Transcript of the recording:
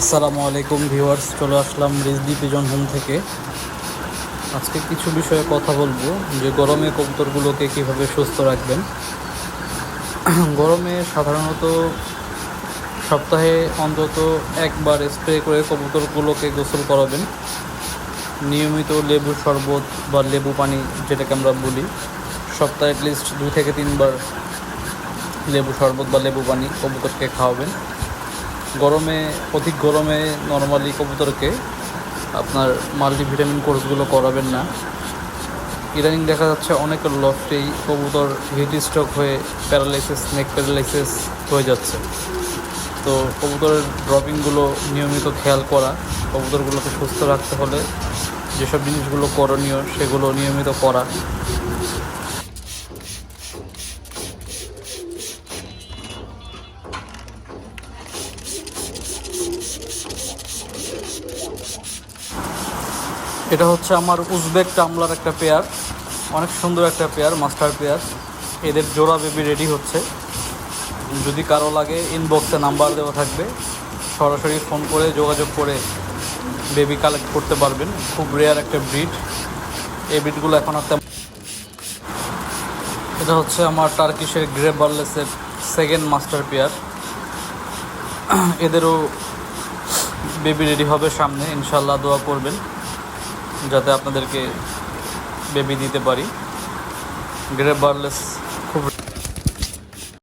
আসসালামু আলাইকুম ভিউয়ার্স, চলে আসলাম রিজডি পিজন হোম থেকে। আজকে কিছু বিষয়ে কথা বলব, যে গরমে কবুতরগুলোকে কীভাবে সুস্থ রাখবেন। গরমে সাধারণত সপ্তাহে অন্তত একবার স্প্রে করে কবুতরগুলোকে গোসল করাবেন। নিয়মিত লেবু শরবত বা লেবু পানি, যেটাকে আমরা বলি, সপ্তাহে অ্যাটলিস্ট দুই থেকে তিনবার লেবু শরবত বা লেবু পানি কবুতরকে খাওয়াবেন। গরমে, অধিক গরমে নর্মালি কবুতরকে আপনার মাল্টিভিটামিন কোর্সগুলো করাবেন না। ইদানিং দেখা যাচ্ছে অনেক লফটেই কবুতর হিট স্ট্রোক হয়ে প্যারালাইসিস নেক প্যারালাইসিস হয়ে যাচ্ছে। তো কবুতরের ড্রপিংগুলো নিয়মিত খেয়াল করা, কবুতরগুলোকে সুস্থ রাখতে হলে যেসব জিনিসগুলো করণীয় সেগুলো নিয়মিত করা। এটা হচ্ছে আমার উজবেক টামলার একটা পেয়ার, অনেক সুন্দর একটা পেয়ার, মাস্টার পেয়ার। এদের জোড়া বেবি রেডি হচ্ছে। যদি কারও লাগে ইনবক্সে নাম্বার দেওয়া থাকবে। সরাসরি ফোন করে যোগাযোগ করে বেবি কালেক্ট করতে পারবেন। খুব রেয়ার একটা ব্রিড এই ব্রিডগুলো এখন আর এটা হচ্ছে আমার টার্কিশের গ্রে বার্লেসের সেকেন্ড মাস্টার পেয়ার। এদেরও বেবি রেডি হবে সামনে। ইনশাল্লাহ দোয়া করবেন। যাতে আপনাদেরকে বেবি দিতে পারি। গ্রেপ বার্লেস